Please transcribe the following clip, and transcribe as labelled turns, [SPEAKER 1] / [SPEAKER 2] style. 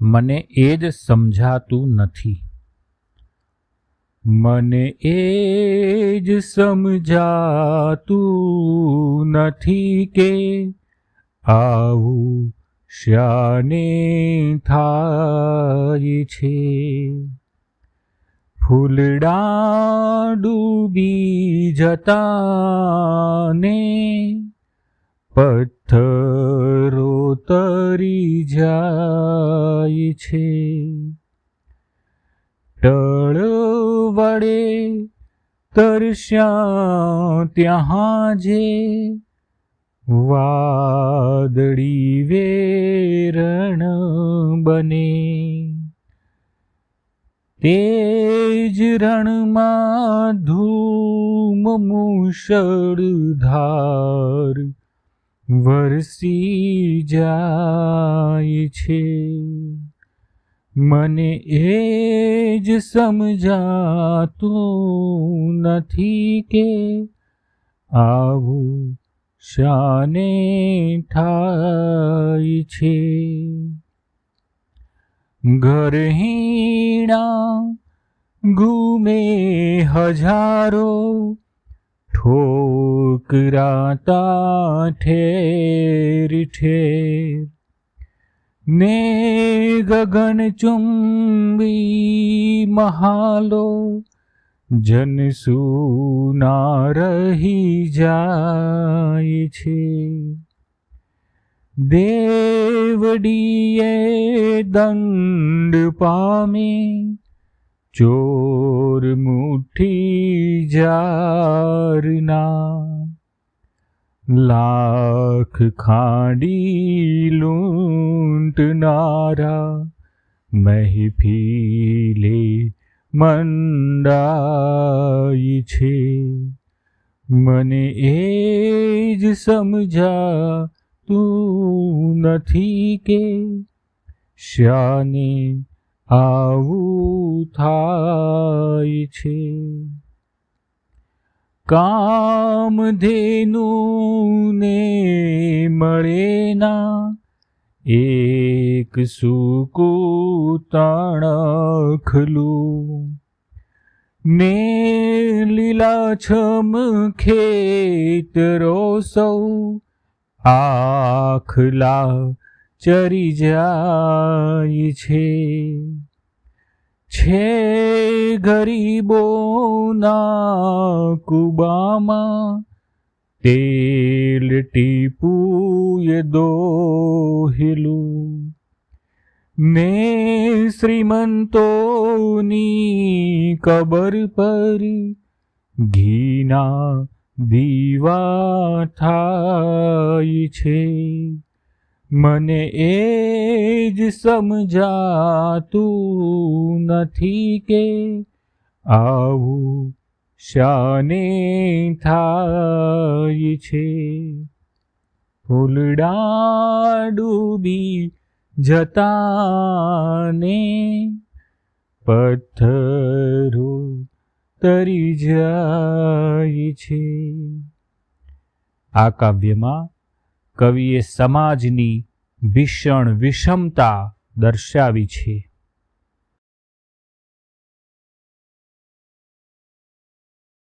[SPEAKER 1] મને એ જ સમજાતું નથી. મને એ જ સમજાતું નથી કે આવું શ્યાને થાય છે. ફૂલડા ડૂબી જતા ને પથ્થરો તરી જાય છે. ટળ વડે તરસ્યા ત્યાં જે વાદળી વેરણ બને. તે જ રણમાં ધૂમ મુશળધાર વરસી જાય છે. મને એ જ સમજાતું નથી કે આવું શાને થાય છે. ઘરહીણા ગુમે હજારો ઠોકરાતા ઠેર ઠેર. ને ગગન ચુંબી મહાલો જનસુના રહી જાય છે. દેવડીએ દંડ પામે ચોર મુઠ્ઠી જારના લાખ ખાડી લૂંટનારા મહેફીલે મંડાય છે. મને એ જ સમજા તું નથી કે શાને આવું થાય છે. કામધેનુને મળે ના એક સુકુ તણખલું ને લીલાછમ ખેતરો સૌ આખલા ચરી જાય છે. છે ગરીબોના કુબામાં તેલ ટીપુય દોહેલું. ને શ્રીમંતોની કબર પર ઘીના દીવા થાય છે. મને એ જ સમજાતું નથી કે આવું શાને થાય છે. ફૂલડા ડૂબી જતાને પથ્થરો તરી જાય છે. આ કાવ્યમાં કવિએ સમાજની ભીષણ વિષમતા દર્શાવી છે.